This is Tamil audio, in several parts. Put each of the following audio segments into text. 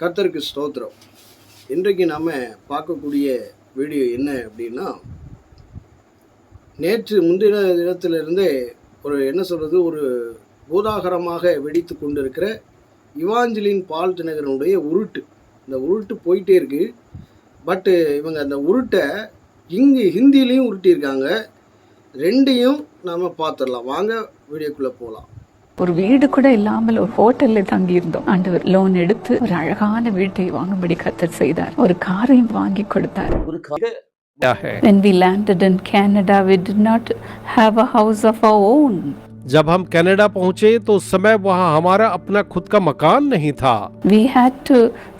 கர்த்தருக்கு ஸ்தோத்திரம். இன்றைக்கு நாம் பார்க்கக்கூடிய வீடியோ என்ன அப்படின்னா நேற்று முந்தின தினத்திலிருந்தே ஒரு என்ன சொல்கிறது ஒரு பூதாகரமாக வெடித்து கொண்டிருக்கிற இவாஞ்சலின் பால் தினகரனுடைய உருட்டு. இந்த உருட்டு போயிட்டே இருக்குது பட்டு இவங்க அந்த உருட்டை இங்கு ஹிந்திலையும் உருட்டியிருக்காங்க. ரெண்டையும் நாம் பார்த்துடலாம். வாங்க வீடியோக்குள்ளே போகலாம். ஒரு வீடு கூட இல்லாமல் ஒரு ஹோட்டல்ல தங்கி இருந்தோம் ஆண்டவர் லோன் எடுத்து ஒரு அழகான வீட்டை வாங்கும்படி கத்தர் செய்தார் ஒரு காரையும் வாங்கி கொடுத்தார் ஒரு க- क्या है When we landed in Canada, we did not have a house of our own. जब हम कनाडा पहुंचे तो उस समय वहां हमारा अपना खुद का मकान नहीं था We had to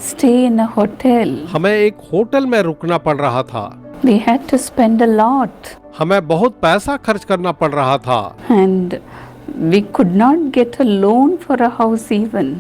stay in a hotel. हमें एक होटल में रुकना पड़ रहा था We had to spend a lot. हमें बहुत पैसा खर्च करना पड़ रहा था And we could not get a loan for a house even.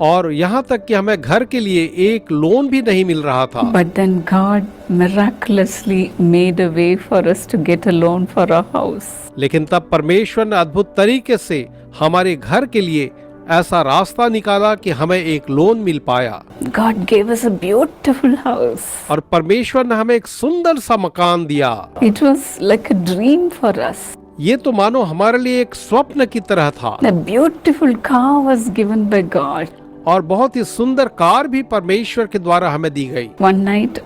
और यहाँ तक कि हमें घर के लिए एक लोन भी नहीं मिल रहा था But then God miraculously made a way for us to get a loan for our house. लेकिन तब परमेश्वर ने अद्भुत तरीके से हमारे घर के लिए ऐसा रास्ता निकाला कि हमें एक लोन मिल पाया God gave us a beautiful house. और परमेश्वर ने हमें एक सुंदर सा मकान दिया It was like a dream for us. ये तो मानो हमारे लिए एक स्वप्न की तरह था। ब्यूटिफुल गॉड और बहुत ही सुंदर कार भी परमेश्वर के द्वारा हमें दी गई। One night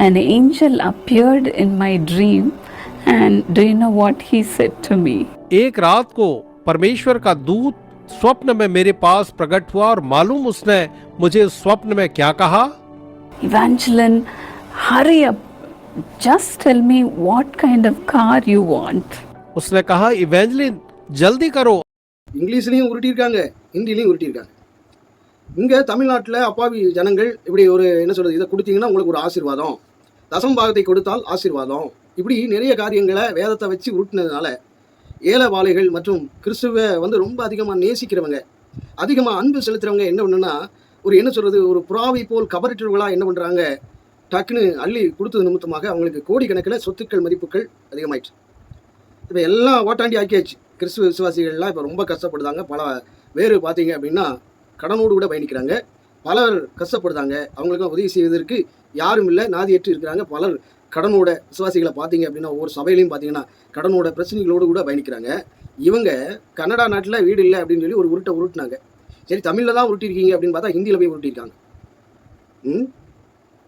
an angel appeared in my dream and do you know what he said to me एक रात को परमेश्वर का दूत स्वप्न में मेरे पास प्रकट हुआ और मालूम उसने मुझे स्वप्न में क्या कहा? Evangeline hurry up just tell me what kind of car you want उसने कहा इवेंजलिन जल्दी करो இங்கிலீஷ்லேயும் உருட்டியிருக்காங்க ஹிந்திலையும் உருட்டியிருக்காங்க இங்கே தமிழ்நாட்டில் அப்பாவி ஜனங்கள் இப்படி ஒரு என்ன சொல்கிறது இதை கொடுத்தீங்கன்னா உங்களுக்கு ஒரு ஆசீர்வாதம் தசம் பாகத்தை கொடுத்தால் ஆசீர்வாதம் இப்படி நிறைய காரியங்களை வேதத்தை வச்சு உருட்டினதுனால ஏழைவாளைகள் மற்றும் கிறிஸ்துவ வந்து ரொம்ப அதிகமாக நேசிக்கிறவங்க அதிகமாக அன்பு செலுத்துறவங்க என்ன பண்ணுன்னா ஒரு என்ன சொல்கிறது ஒரு புறாவை போல் கபரிட்டர்களாக என்ன பண்ணுறாங்க டக்குன்னு அள்ளி கொடுத்தது நிமித்தமாக அவங்களுக்கு கோடிக்கணக்கில் சொத்துக்கள் மதிப்புகள் அதிகமாயிடுச்சு இப்போ எல்லாம் ஓட்டாண்டி ஆக்கியாச்சு. கிறிஸ்துவ விசுவாசிகள்லாம் இப்போ ரொம்ப கஷ்டப்படுதாங்க. பல வேறு பார்த்தீங்க அப்படின்னா கடனோடு கூட பயணிக்கிறாங்க. பலர் கஷ்டப்படுதாங்க. அவங்களுக்கும் உதவி செய்வதற்கு யாரும் இல்லை. நாதியற்று இருக்கிறாங்க. பலர் கடனோட விசுவாசிகளை பார்த்தீங்க அப்படின்னா ஒவ்வொரு சபையிலையும் பார்த்தீங்கன்னா கடனோட பிரச்சனைகளோடு கூட பயணிக்கிறாங்க. இவங்க கனடா நாட்டில் வீடு இல்லை அப்படின்னு சொல்லி ஒரு உருட்டை உருட்டினாங்க. சரி தமிழில் தான் உருட்டிருக்கீங்க அப்படின்னு பார்த்தா ஹிந்தியில் போய் உருட்டியிருக்காங்க. ம்?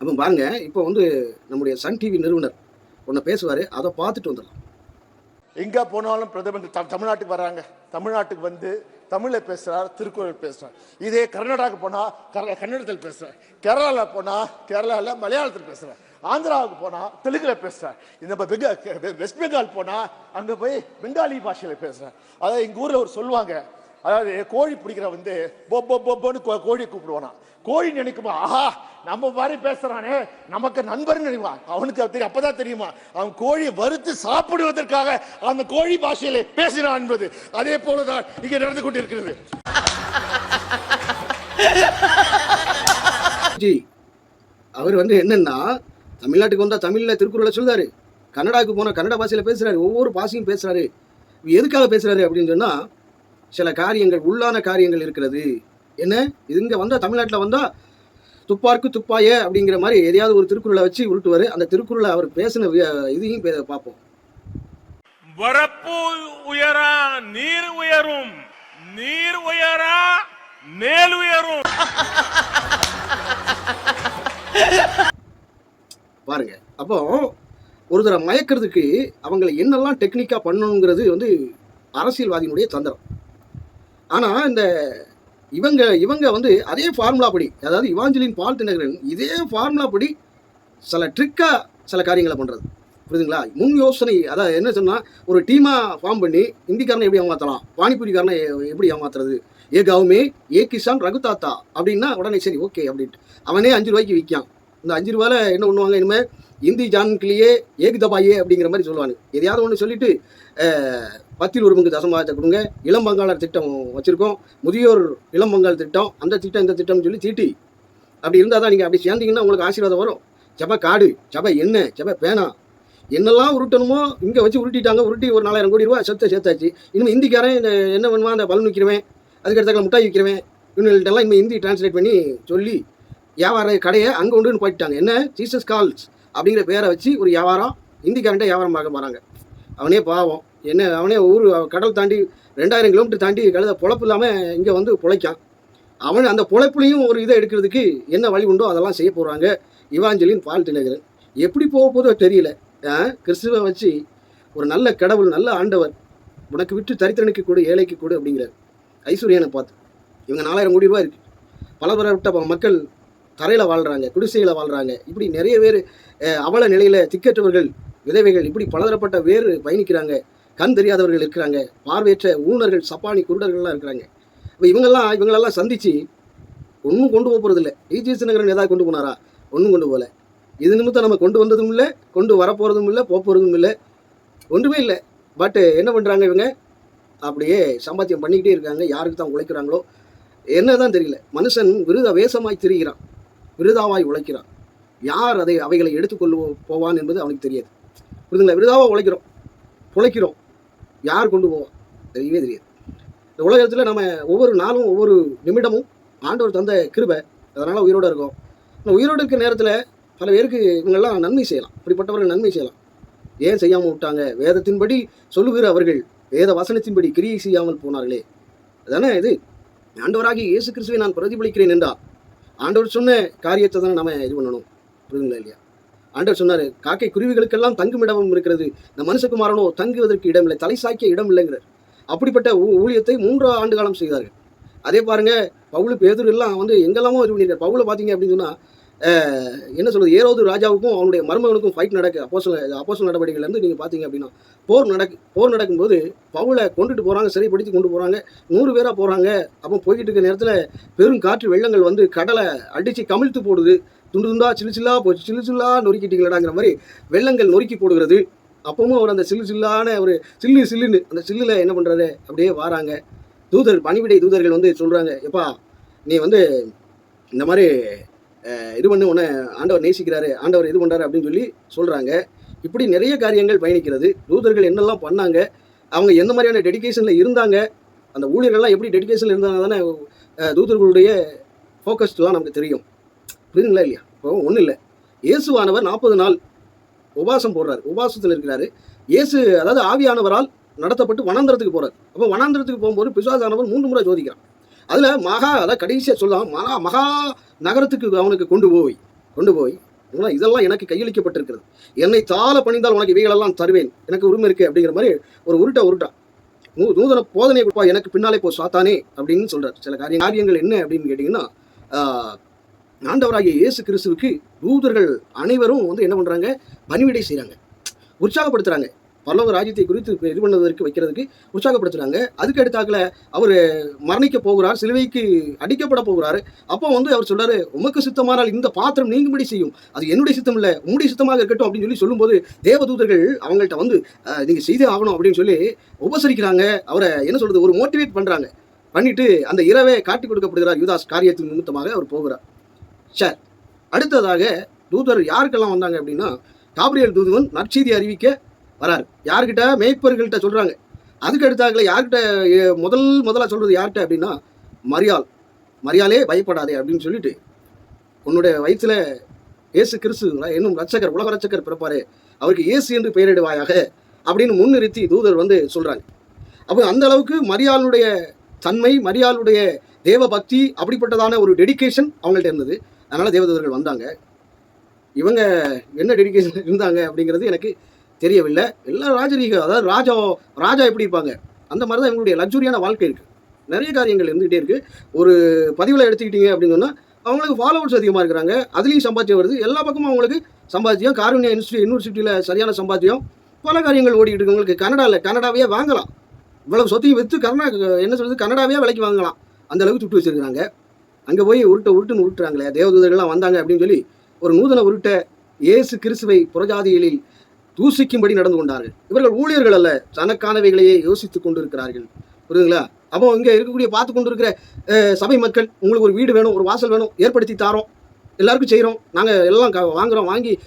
அப்போ பாருங்கள் இப்போ வந்து நம்முடைய சன் டிவி நிறுவனர் ஒன்று பேசுவார். அதை பார்த்துட்டு வந்துடலாம். எங்கே போனாலும் பிரதமர் த- தமிழ்நாட்டுக்கு வர்றாங்க தமிழ்நாட்டுக்கு வந்து தமிழில் பேசுகிறார் திருக்குறள் பேசுகிறார் இதே கர்நாடகாவுக்கு போனால் கர- கன்னடத்தில் பேசுகிறேன் கேரளாவில் போனால் கேரளாவில் மலையாளத்தில் பேசுகிறேன் ஆந்திராவுக்கு போனால் தெலுங்கில் பேசுகிறேன் இந்த பெங்கா பெங்க- வெஸ்ட் பெங்கால் போனால் அங்கே போய் பெங்காலி பாஷையில பேசுகிறேன் அதாவது எங்கள் ஊரில் ஒரு சொல்லுவாங்க. அதாவது கோழி பிடிக்கிற வந்து பொ- பொ- பொன்னு கோ- கோழி கூப்பிடுவானா கோழி நினைக்குமா ஆஹா நம்ம மாதிரி பேசுறானே நமக்கு நண்பர்னு நினைவா அவனுக்கு அது தெரியும் அப்பதான் தெரியுமா? அவன் கோழியை வறுத்து சாப்பிடுவதற்காக அந்த கோழி பாஷையிலே பேசினான் என்பது. அதே போலதான் இங்க நடந்து கொண்டிருக்கிறது. ஜி அவர் வந்து என்னன்னா தமிழ்நாட்டுக்கு வந்தால் தமிழில் திருக்குறளை சொல்றாரு. கன்னடாவுக்கு போனால் கன்னட பாஷையில் பேசுகிறாரு ஒவ்வொரு பாஷையும் பேசுகிறாரு எதுக்காக பேசுகிறாரு அப்படின்னு சொன்னால் சில காரியங்கள் உள்ளான காரியங்கள் இருக்கிறது. என்ன? இது இங்கே வந்தால் தமிழ்நாட்டில் வந்தால் துப்பார்க்கு துப்பாய அப்படிங்கிற மாதிரி எதையாவது ஒரு திருக்குறளை வச்சு உருட்டுவார். அந்த திருக்குறளை அவர் பேசின இதையும் பே- பார்ப்போம். வரப்பு உயரா நீர் உயரும். நீர் உயரா மேல் உயரும். பாருங்க. அப்போ ஒருத்தரை மயக்கிறதுக்கு அவங்களை என்னெல்லாம் டெக்னிக்காக பண்ணணுங்கிறது வந்து அரசியல்வாதியினுடைய தந்திரம். ஆனால் இந்த இவங்க இவங்க வந்து அதே ஃபார்முலா படி அதாவது இவாஞ்சலின் பால் தினகரன் இதே ஃபார்முலா படி சில ட்ரிக்காக சில காரியங்களை பண்ணுறது புரியுதுங்களா? முன் யோசனை அதாவது என்ன சொன்னால் ஒரு டீமாக ஃபார்ம் பண்ணி இந்திக்காரனை எப்படி ஏமாற்றலாம் பானிபூரிக்காரனை எப்படி ஏமாத்துறது? ஏ கவுமே ஏ கிசான் ரகுதாத்தா அப்படின்னா உடனே சரி ஓகே அப்படின்ட்டு. அவனே அஞ்சு ரூபாய்க்கு விற்கான் இந்த அஞ்சு ரூபாயில் என்ன பண்ணுவாங்க இனிமேல் இந்தி ஜான்கிலேயே ஏக் தபாயே அப்படிங்கிற மாதிரி சொல்லுவாங்க எதையாவது ஒன்று சொல்லிட்டு பத்தில் ஒரு பங்கு தசமாகத்தை கொடுங்க. இளம் பங்காளர் திட்டம் வச்சுருக்கோம். முதியோர் இளம் பங்காள் திட்டம் அந்த திட்டம் இந்த திட்டம்னு சொல்லி தீட்டி அப்படி இருந்தால் தான் நீங்கள் அப்படி சேர்ந்தீங்கன்னா உங்களுக்கு ஆசீர்வாதம் வரும். செப காடு செப எண்ணெய் செப பேனா. என்னெல்லாம் உருட்டணுமோ இங்கே வச்சு உருட்டிட்டாங்க உருட்டி ஒரு நாலாயிரம் கோடி ரூபா செத்த சேர்த்தாச்சு. இனிமேல் ஹிந்திக்காரன் இந்த என்ன பண்ணுவான் அந்த பலன் விற்கிறவன் அதுக்கடுத்த மிட்டாய் விற்கிறவன் இவங்கள்ட்டெல்லாம் இனிமேல் ஹிந்தி டிரான்ஸ்லேட் பண்ணி சொல்லி வியாபார கடையை அங்கே உண்டுன்னு போயிட்டாங்க. என்ன? ஜீசஸ் கால்ஸ் அப்படிங்கிற பேரை வச்சு ஒரு வியாபாரம் இந்திக்காரன்ட்ட வியாபாரம் பார்க்க போகிறாங்க அவனே பாவம். என்ன அவனே ஊர் கடல் தாண்டி ரெண்டாயிரம் கிலோமீட்டர் தாண்டி கழுத பொழப்பு இல்லாமல் இங்கே வந்து பிழைக்கான். அவன் அந்த பொழைப்புலையும் ஒரு இதை எடுக்கிறதுக்கு என்ன வழி உண்டோ அதெல்லாம் செய்ய போகிறாங்க இவாஞ்சலின் பால் தினகரன் எப்படி போக போதோ தெரியல. ஆ, கிறிஸ்துவை வச்சு ஒரு நல்ல கடவுள் நல்ல ஆண்டவர் உனக்கு விட்டு தரித்திரனுக்கு கொடு ஏழைக்கு கொடு அப்படிங்கிறார். ஐஸ்வர்யனை பார்த்து. இவங்க நாலாயிரம் கோடி ரூபாய் இருக்கு. பலதரப்பட்ட மக்கள் தரையில் வாழ்கிறாங்க குடிசையில் வாழ்கிறாங்க இப்படி நிறைய பேர் அவல நிலையில் திக்கற்றவர்கள் விதவைகள் இப்படி பலதரப்பட்ட வேறு பயணிக்கிறாங்க. கண் தெரியாதவர்கள் இருக்கிறாங்க. பார்வையற்ற ஊனர்கள் சப்பானி குருடர்கள்லாம் இருக்கிறாங்க. இப்போ இவங்கெல்லாம் இவங்களெல்லாம் சந்தித்து ஒன்றும் கொண்டு போக போகிறதில்ல டிஜிஎஸ் நகரன் ஏதாவது கொண்டு போனாரா? ஒன்றும் கொண்டு போகல. இது நிமித்தம் நம்ம கொண்டு வந்ததும் இல்லை கொண்டு வரப்போகிறதும் இல்லை போக போகிறதும் இல்லை. ஒன்றுமே இல்லை. பட்டு என்ன பண்ணுறாங்க இவங்க? அப்படியே சம்பாத்தியம் பண்ணிக்கிட்டே இருக்காங்க. யாருக்கு தான் உழைக்கிறாங்களோ? என்னதான் தெரியல. மனுஷன் விருத வேஷமாய் திரிகிறான். விருதாவாய் உழைக்கிறான். யார் அதை அவைகளை எடுத்துக்கொள்ள போவான் என்பது அவனுக்கு தெரியாது. புரிதுங்களா? விருதாவாக உழைக்கிறோம். உழைக்கிறோம் யார் கொண்டு போவான்? தெரியவே தெரியாது. இந்த உலகத்தில் நம்ம ஒவ்வொரு நாளும் ஒவ்வொரு நிமிடமும் ஆண்டவர் தந்த கிருபை அதனால் உயிரோடு இருக்கும். இந்த உயிரோடு இருக்கிற நேரத்தில் பல பேருக்கு இவங்கெல்லாம் நன்மை செய்யலாம். அப்படிப்பட்டவர்கள் நன்மை செய்யலாம். ஏன் செய்யாமல் விட்டாங்க? வேதத்தின்படி சொல்லுகிற அவர்கள் வேத வசனத்தின்படி கிரியை செய்யாமல் போனார்களே. அதானே இது? ஆண்டவராகி இயேசு கிறிஸ்துவை நான் பிரதிபலிக்கிறேன் என்றால் ஆண்டவர் சொன்ன காரியத்தை தானே நம்ம இது பண்ணணும்? புரியுங்களா இல்லையா? ஆண்டவர் சொன்னார் காக்கை குருவிகளுக்கெல்லாம் தங்கும் இடமும் இருக்கிறது. இந்த மனுஷகுமாரனோ தங்குவதற்கு இடமில்லை தலை சாய்க்க இடம் இல்லைங்கிறார் அப்படிப்பட்ட ஊழியத்தை மூன்று ஆண்டு காலம் செய்தார்கள். அதே பாருங்க பவுலு பேதுரு எல்லாம் வந்து எங்கெல்லாமோ இது பண்ணியிருக்காரு. பவுல பார்த்தீங்க அப்படின்னு சொன்னால் என்ன சொல்றது? ஏரோது ராஜாவுக்கும் அவனுடைய மருமகனுக்கும் ஃபைட் நடக்கு அப்போசல் அப்போசல் நடவடிக்கையிலேருந்து நீங்கள் பார்த்தீங்க அப்படின்னா போர் நடக்கு போர் நடக்கும்போது பவுலை கொண்டுட்டு போகிறாங்க சிறைப்படுத்தி கொண்டு போகிறாங்க நூறு பேராக போகிறாங்க அப்போ போய்கிட்டு இருக்க நேரத்தில் பெரும் காற்று வெள்ளங்கள் வந்து கடலை அடித்து கமிழ்த்து போடுது. துண்டு துண்டா சில்லு சில்லா போச்சு சில்லு சில்லா நொறுக்கிட்டீங்களாங்கிற மாதிரி வெள்ளங்கள் நொறுக்கி போடுகிறது. அப்பவும் அவர் அந்த சில்லு சில்லான ஒரு சில்லு சில்லுன்னு அந்த சில்லுல என்ன பண்ணுறாரு அப்படியே வாராங்க. தூதர் பணிவிடை தூதர்கள் வந்து சொல்கிறாங்க எப்பா நீ வந்து இந்த மாதிரி இது பண்ணு உன்னை ஆண்டவர் நேசிக்கிறாரு ஆண்டவர் இது பண்ணுறாரு அப்படின்னு சொல்லி சொல்கிறாங்க இப்படி நிறைய காரியங்கள் பயணிக்கிறது. தூதர்கள் என்னெல்லாம் பண்ணாங்க? அவங்க எந்த மாதிரியான டெடிகேஷனில் இருந்தாங்க? அந்த ஊழியர்கள்லாம் எப்படி டெடிகேஷனில் இருந்தாங்க தானே தூதர்களுடைய ஃபோக்கஸ்டெலாம் நமக்கு தெரியும். புரியுதுங்களா இல்லையா? இப்போ ஒன்றும் இல்லை. இயேசுவானவர் நாற்பது நாள் உபாசம் போடுறாரு. உபாசத்தில் இருக்கிறாரு. இயேசு அதாவது ஆவியானவரால் நடத்தப்பட்டு வனாந்திரத்துக்கு போகிறார் அப்போ வனாந்திரத்துக்கு போகும்போது பிசாசானவர் மூன்று முறை சோதிக்கிறான் அதில் மகா அதான் கடைசியாக சொல்லலாம் மகா மகா நகரத்துக்கு அவனுக்கு கொண்டு போய் கொண்டு போய் இதெல்லாம் இதெல்லாம் எனக்கு கையளிக்கப்பட்டிருக்கிறது. என்னை தாழ பணிந்தால் உனக்கு இவைகளெல்லாம் தருவேன். எனக்கு உரிமை இருக்கு அப்படிங்கிற மாதிரி ஒரு உருட்டா உருட்டா. நூ நூதன போதனை கொடுப்பா எனக்கு பின்னாலே போ சாத்தானே அப்படின்னு சொல்கிறார் சில காரிய காரியங்கள் என்ன அப்படின்னு கேட்டிங்கன்னா ஆண்டவராகிய இயேசு கிறிஸ்துவுக்கு தூதர்கள் அனைவரும் வந்து என்ன பண்ணுறாங்க பணிவிடை செய்கிறாங்க உற்சாகப்படுத்துகிறாங்க பல்லவ ராஜ்யத்தை குறித்து இது பண்ணுவதற்கு வைக்கிறதுக்கு உற்சாகப்படுத்துகிறாங்க அதுக்கு அடுத்தாக்கில் அவர் மரணிக்க போகிறார் சிலுவைக்கு அடிக்கப்பட போகிறாரு. அப்போ வந்து அவர் சொல்றாரு உமக்கு சித்தமானால் இந்த பாத்திரம் நீங்கும்படி செய்யும். அது என்னுடைய சித்தம் இல்லை உங்களுடைய சித்தமாக இருக்கட்டும் அப்படின்னு சொல்லி சொல்லும்போது தேவதூதர்கள் அவங்கள்ட்ட வந்து நீங்கள் நீங்க செய்தே ஆகணும் அப்படின்னு சொல்லி உபசரிக்கிறாங்க. அவரை என்ன சொல்றது ஒரு மோட்டிவேட் பண்றாங்க. பண்ணிட்டு அந்த இரவே காட்டி கொடுக்கப்படுகிறார் யுதாஸ் காரியத்தின் நிமித்தமாக அவர் போகிறார். சார் அடுத்ததாக தூதர் யாருக்கெல்லாம் வந்தாங்க அப்படின்னா காபிரியல் தூதுவன் நற்செய்தி அறிவிக்க வராரு. யார்கிட்ட? மேய்ப்பர்கள்ட்ட சொல்றாங்க. அதுக்கு எடுத்தாங்களே யார்கிட்ட முதல் முதலாக சொல்றது யார்கிட்ட அப்படின்னா மரியாள். மரியாலே பயப்படாதே அப்படின்னு சொல்லிட்டு உன்னுடைய வயிற்றுல இயேசு கிறிஸ்து என்னும் ரட்சகர் உலக ரட்சகர் பிறப்பாரு அவருக்கு இயேசு என்று பெயரிடுவாயாக அப்படின்னு முன்னிறுத்தி தூதர் வந்து சொல்றாங்க. அப்போ அந்த அளவுக்கு மரியாளுடைய தன்மை மரியாளுடைய தேவ பக்தி அப்படிப்பட்டதான ஒரு டெடிகேஷன் அவங்கள்ட்ட இருந்தது. அதனால தேவதூதர்கள் வந்தாங்க. இவங்க என்ன டெடிகேஷன் இருந்தாங்க அப்படிங்கிறது எனக்கு தெரியவில்லை. எல்லாம் ராஜரீக அதாவது ராஜா ராஜா எப்படி இருப்பாங்க? அந்த மாதிரி தான் இவங்களுடைய லக்ஸுரியான வாழ்க்கை இருக்குது நிறைய காரியங்கள் இருந்துகிட்டே இருக்குது ஒரு பதிவில் எடுத்துக்கிட்டீங்க அப்படின்னு சொன்னால் அவங்களுக்கு ஃபாலோவர்ஸ் அதிகமாக இருக்கிறாங்க. அதுலேயும் சம்பாத்தியம் வருது. எல்லா பக்கமும் அவங்களுக்கு சம்பாத்தியம். காருண்யா யூனிவர்சிட்டி யூனிவர்சிட்டியில் சரியான சம்பாத்தியம். பல காரியங்கள் ஓடிக்கிட்டு இருக்கவங்களுக்கு கனடாவில் கனடாவே வாங்கலாம். இவ்வளவு சொத்தையும் விற்று கர்நா என்ன சொல்கிறது கனடாவே விலைக்கு வாங்கலாம். அந்த அளவுக்கு சுட்டு வச்சுருக்காங்க அங்கே போய் உருட்டை உருட்டுன்னு உருட்டுறாங்களே தேவதூதர்கள்லாம் வந்தாங்க அப்படின்னு சொல்லி ஒரு நூதன உருட்டை இயேசு கிறிஸ்துவை புறஜாதிகளில் தூசிக்கும்படி நடந்து கொண்டார்கள். இவர்கள் ஊழியர்கள் அல்ல தனக்கானவைகளையே யோசித்துக் கொண்டிருக்கிறார்கள். புரியுதுங்களா? அப்போ இங்கே இருக்கக்கூடிய பார்த்து கொண்டு இருக்கிற சபை மக்கள் உங்களுக்கு ஒரு வீடு வேணும் ஒரு வாசல் வேணும் ஏற்படுத்தி தாரோம். எல்லாருக்கும் செய்கிறோம் நாங்கள் எல்லாம் க- வாங்குகிறோம் வாங்கி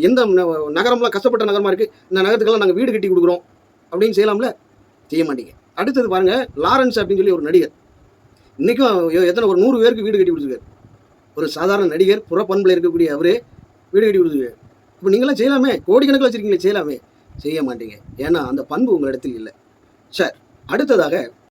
எந்த ந- நகரம்லாம் கஷ்டப்பட்ட நகரமாக இருக்குது இந்த நகரத்துக்கெல்லாம் நாங்கள் வீடு கட்டி கொடுக்குறோம். அப்படின்னு செய்யலாம்ல? செய்ய மாட்டீங்க. அடுத்தது பாருங்கள் லாரன்ஸ் அப்படின்னு சொல்லி ஒரு நடிகர். இன்றைக்கும் எத்தனை ஒரு நூறு பேருக்கு வீடு கட்டி கொடுத்துருக்காரு. ஒரு சாதாரண நடிகர் புறப்பண்பில் இருக்கக்கூடிய அவரே வீடு கட்டி கொடுத்துருக்காரு. இப்போ நீங்களாம் செய்யலாமே? கோடிக்கணக்கில் வச்சிருக்கீங்களே செய்யலாமே. செய்ய மாட்டீங்க. ஏன்னா அந்த பண்பு உங்களிடத்தில் இல்லை. சார் அடுத்ததாக